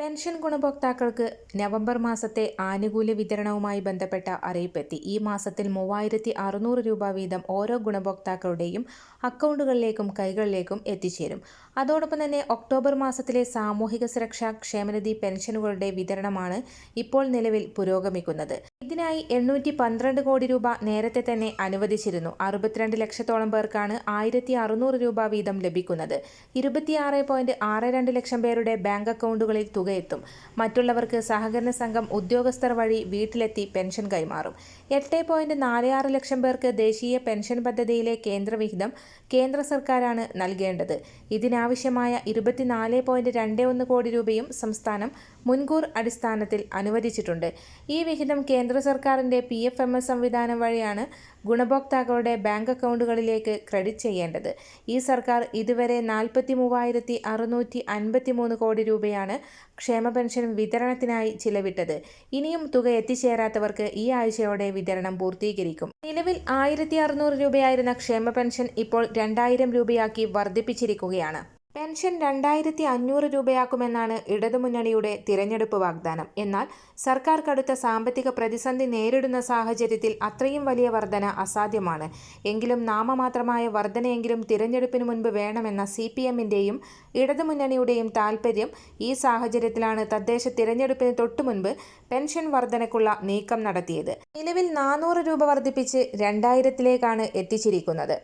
Pension ഗുണഭോക്താക്കൾക്ക് November മാസത്തെ ആനുകൂല്യ വിതരണവുമായി ബന്ധപ്പെട്ട അറിയിപ്പെത്തി. ഈ മാസത്തിൽ മൂവായിരത്തി അറുന്നൂറ് രൂപ വീതം ഓരോ ഗുണഭോക്താക്കളുടെയും അക്കൗണ്ടുകളിലേക്കും കൈകളിലേക്കും എത്തിച്ചേരും. അതോടൊപ്പം തന്നെ ഒക്ടോബർ മാസത്തിലെ സാമൂഹിക സുരക്ഷാ ക്ഷേമനിധി പെൻഷനുകളുടെ വിതരണമാണ് ഇപ്പോൾ നിലവിൽ പുരോഗമിക്കുന്നത്. ഇതിനായി എണ്ണൂറ്റി പന്ത്രണ്ട് കോടി രൂപ നേരത്തെ തന്നെ അനുവദിച്ചിരുന്നു. അറുപത്തിരണ്ട് ലക്ഷത്തോളം പേർക്കാണ് ആയിരത്തി അറുന്നൂറ് രൂപ വീതം ലഭിക്കുന്നത്. ഇരുപത്തിയാറ് പോയിന്റ് ആറ് രണ്ട് ലക്ഷം പേരുടെ ബാങ്ക് അക്കൗണ്ടുകളിൽ തുകയെത്തും. മറ്റുള്ളവർക്ക് സഹകരണ സംഘം ഉദ്യോഗസ്ഥർ വഴി വീട്ടിലെത്തി പെൻഷൻ കൈമാറും. എട്ട് പോയിന്റ് നാല് ആറ് ലക്ഷം പേർക്ക് ദേശീയ പെൻഷൻ പദ്ധതിയിലെ കേന്ദ്രവിഹിതം കേന്ദ്ര സർക്കാരാണ് നൽകേണ്ടത്. ഇതിനാവശ്യമായ ഇരുപത്തിനാല് പോയിന്റ് രണ്ട് ഒന്ന് കോടി രൂപയും സംസ്ഥാനം മുൻകൂർ അടിസ്ഥാനത്തിൽ അനുവദിച്ചിട്ടുണ്ട്. ഈ വിഹിതം കേന്ദ്ര സർക്കാരിന്റെ പി എഫ് എം എസ് സംവിധാനം വഴിയാണ് ഗുണഭോക്താക്കളുടെ ബാങ്ക് അക്കൗണ്ടുകളിലേക്ക് ക്രെഡിറ്റ് ചെയ്യേണ്ടത്. ഈ സർക്കാർ ഇതുവരെ നാൽപ്പത്തി മൂവായിരത്തി അറുന്നൂറ്റി അൻപത്തി മൂന്ന് കോടി രൂപയാണ് ക്ഷേമ പെൻഷൻ വിതരണത്തിനായി ചിലവിട്ടത്. ഇനിയും തുക എത്തിച്ചേരാത്തവർക്ക് ഈ ആഴ്ചയോടെ വിതരണം പൂർത്തീകരിക്കും. നിലവിൽ ആയിരത്തി അറുന്നൂറ് രൂപയായിരുന്ന ക്ഷേമ പെൻഷൻ ഇപ്പോൾ രണ്ടായിരം രൂപയാക്കി വർദ്ധിപ്പിച്ചിരിക്കുകയാണ്. പെൻഷൻ രണ്ടായിരത്തി അഞ്ഞൂറ് രൂപയാക്കുമെന്നാണ് ഇടതുമുന്നണിയുടെ തിരഞ്ഞെടുപ്പ് വാഗ്ദാനം. എന്നാൽ സർക്കാർ കടുത്ത സാമ്പത്തിക പ്രതിസന്ധി നേരിടുന്ന സാഹചര്യത്തിൽ അത്രയും വലിയ വർധന അസാധ്യമാണ്. എങ്കിലും നാമമാത്രമായ വർധനയെങ്കിലും തിരഞ്ഞെടുപ്പിന് മുൻപ് വേണമെന്ന സി പി എമ്മിന്റെയും ഇടതുമുന്നണിയുടെയും താൽപ്പര്യം ഈ സാഹചര്യത്തിലാണ് തദ്ദേശ തിരഞ്ഞെടുപ്പിന് തൊട്ടുമുൻപ് പെൻഷൻ വർധനയ്ക്കുള്ള നീക്കം നടത്തിയത്. നിലവിൽ നാനൂറ് രൂപ വർദ്ധിപ്പിച്ച് രണ്ടായിരത്തിലേക്കാണ് എത്തിച്ചിരിക്കുന്നത്.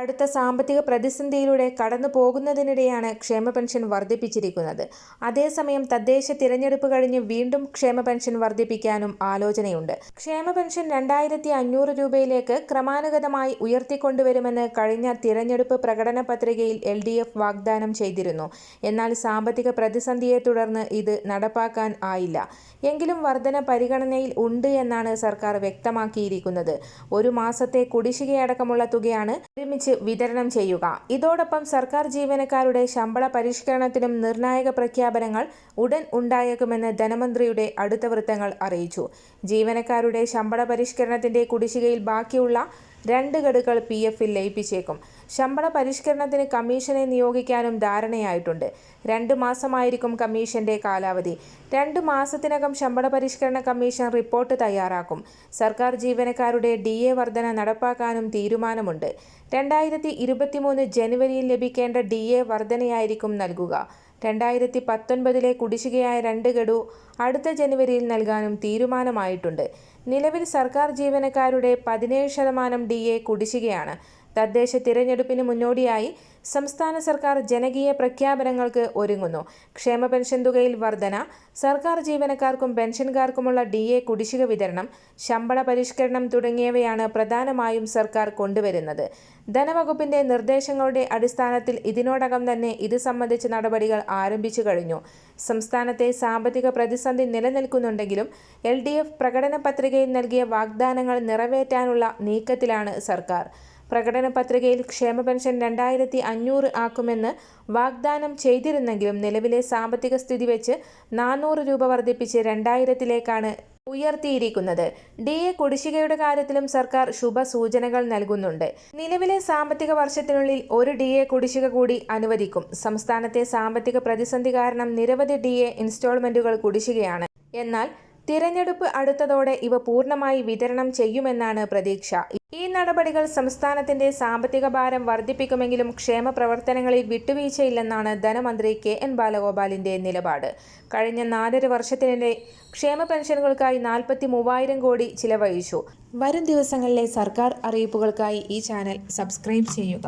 അടുത്ത സാമ്പത്തിക പ്രതിസന്ധിയിലൂടെ കടന്നു പോകുന്നതിനിടെയാണ് ക്ഷേമ പെൻഷൻ വർദ്ധിപ്പിച്ചിരിക്കുന്നത്. അതേസമയം തദ്ദേശ തിരഞ്ഞെടുപ്പ് കഴിഞ്ഞ് വീണ്ടും ക്ഷേമ പെൻഷൻ വർദ്ധിപ്പിക്കാനും ആലോചനയുണ്ട്. ക്ഷേമ പെൻഷൻ രണ്ടായിരത്തി അഞ്ഞൂറ് രൂപയിലേക്ക് ക്രമാനുഗതമായി ഉയർത്തിക്കൊണ്ടുവരുമെന്ന് കഴിഞ്ഞ തിരഞ്ഞെടുപ്പ് പ്രകടന പത്രികയിൽ എൽ ഡി എഫ് വാഗ്ദാനം ചെയ്തിരുന്നു. എന്നാൽ സാമ്പത്തിക പ്രതിസന്ധിയെ തുടർന്ന് ഇത് നടപ്പാക്കാൻ ആയില്ല. എങ്കിലും വർധന പരിഗണനയിൽ ഉണ്ട് എന്നാണ് സർക്കാർ വ്യക്തമാക്കിയിരിക്കുന്നത്. ഒരു മാസത്തെ കുടിശ്ശികയടക്കമുള്ള തുകയാണ് ഒരുമിച്ച് വിതരണം ചെയ്യുക. ഇതോടൊപ്പം സർക്കാർ ജീവനക്കാരുടെ ശമ്പള പരിഷ്കരണത്തിനും നിർണായക പ്രഖ്യാപനങ്ങൾ ഉടൻ ഉണ്ടായേക്കുമെന്ന് ധനമന്ത്രിയുടെ അടുത്ത വൃത്തങ്ങൾ അറിയിച്ചു. ജീവനക്കാരുടെ ശമ്പള പരിഷ്കരണത്തിന്റെ കുടിശ്ശികയിൽ ബാക്കിയുള്ള രണ്ട് ഗഡുക്കൾ പി എഫിൽ ലയിപ്പിച്ചേക്കും. ശമ്പള പരിഷ്കരണത്തിന് കമ്മീഷനെ നിയോഗിക്കാനും ധാരണയായിട്ടുണ്ട്. രണ്ട് മാസമായിരിക്കും കമ്മീഷന്റെ കാലാവധി. രണ്ട് മാസത്തിനകം ശമ്പള പരിഷ്കരണ കമ്മീഷൻ റിപ്പോർട്ട് തയ്യാറാക്കും. സർക്കാർ ജീവനക്കാരുടെ ഡി എ വർധന നടപ്പാക്കാനും തീരുമാനമുണ്ട്. രണ്ടായിരത്തി ഇരുപത്തിമൂന്ന് ജനുവരിയിൽ ലഭിക്കേണ്ട ഡി എ വർധനയായിരിക്കും നൽകുക. രണ്ടായിരത്തി പത്തൊൻപതിലെ കുടിശ്ശികയായ രണ്ട് ഗഡു അടുത്ത ജനുവരിയിൽ നൽകാനും തീരുമാനമായിട്ടുണ്ട്. നിലവിൽ സർക്കാർ ജീവനക്കാരുടെ പതിനേഴ് ശതമാനം ഡി എ കുടിശ്ശികയാണ്. തദ്ദേശ തിരഞ്ഞെടുപ്പിന് മുന്നോടിയായി സംസ്ഥാന സർക്കാർ ജനകീയ പ്രഖ്യാപനങ്ങൾക്ക് ഒരുങ്ങുന്നു. ക്ഷേമ പെൻഷൻ തുകയിൽ വർധന സർക്കാർ ജീവനക്കാർക്കും പെൻഷൻകാർക്കുമുള്ള ഡി എ കുടിശ്ശിക വിതരണം ശമ്പള പരിഷ്കരണം തുടങ്ങിയവയാണ് പ്രധാനമായും സർക്കാർ കൊണ്ടുവരുന്നത്. ധനവകുപ്പിന്റെ നിർദ്ദേശങ്ങളുടെ അടിസ്ഥാനത്തിൽ ഇതിനോടകം തന്നെ ഇത് സംബന്ധിച്ച നടപടികൾ ആരംഭിച്ചു കഴിഞ്ഞു. സംസ്ഥാനത്തെ സാമ്പത്തിക പ്രതിസന്ധി നിലനിൽക്കുന്നുണ്ടെങ്കിലും എൽ ഡി എഫ് പ്രകടന പത്രികയിൽ നൽകിയ വാഗ്ദാനങ്ങൾ നിറവേറ്റാനുള്ള നീക്കത്തിലാണ് സർക്കാർ. പ്രകടന പത്രികയിൽ ക്ഷേമ പെൻഷൻ രണ്ടായിരത്തി അഞ്ഞൂറ് ആക്കുമെന്ന് വാഗ്ദാനം ചെയ്തിരുന്നെങ്കിലും നിലവിലെ സാമ്പത്തിക സ്ഥിതി വെച്ച് നാനൂറ് രൂപ വർദ്ധിപ്പിച്ച് രണ്ടായിരത്തിലേക്കാണ് ഉയർത്തിയിരിക്കുന്നത്. ഡി. എ. കുടിശ്ശികയുടെ കാര്യത്തിലും സർക്കാർ ശുഭസൂചനകൾ നൽകുന്നുണ്ട്. നിലവിലെ സാമ്പത്തിക വർഷത്തിനുള്ളിൽ ഒരു ഡി. എ. കുടിശ്ശിക കൂടി അനുവദിക്കും. സംസ്ഥാനത്തെ സാമ്പത്തിക പ്രതിസന്ധി കാരണം നിരവധി ഡി. എ. ഇൻസ്റ്റാൾമെന്റുകൾ കുടിശ്ശികയാണ്. എന്നാൽ തിരഞ്ഞെടുപ്പ് അടുത്തതോടെ ഇവ പൂർണമായി വിതരണം ചെയ്യുമെന്നാണ് പ്രതീക്ഷ. ഈ നടപടികൾ സംസ്ഥാനത്തിന്റെ സാമ്പത്തിക ഭാരം വർദ്ധിപ്പിക്കുമെങ്കിലും ക്ഷേമ പ്രവർത്തനങ്ങളിൽ വിട്ടുവീഴ്ചയില്ലെന്നാണ് ധനമന്ത്രി കെ എൻ ബാലഗോപാലിന്റെ നിലപാട്. കഴിഞ്ഞ നാലര വർഷത്തിനിടെ ക്ഷേമ പെൻഷനുകൾക്കായി നാൽപ്പത്തി മൂവായിരം കോടി ചിലവഴിച്ചു. വരും ദിവസങ്ങളിലെ സർക്കാർ അറിയിപ്പുകൾക്കായി ഈ ചാനൽ സബ്സ്ക്രൈബ് ചെയ്യുക.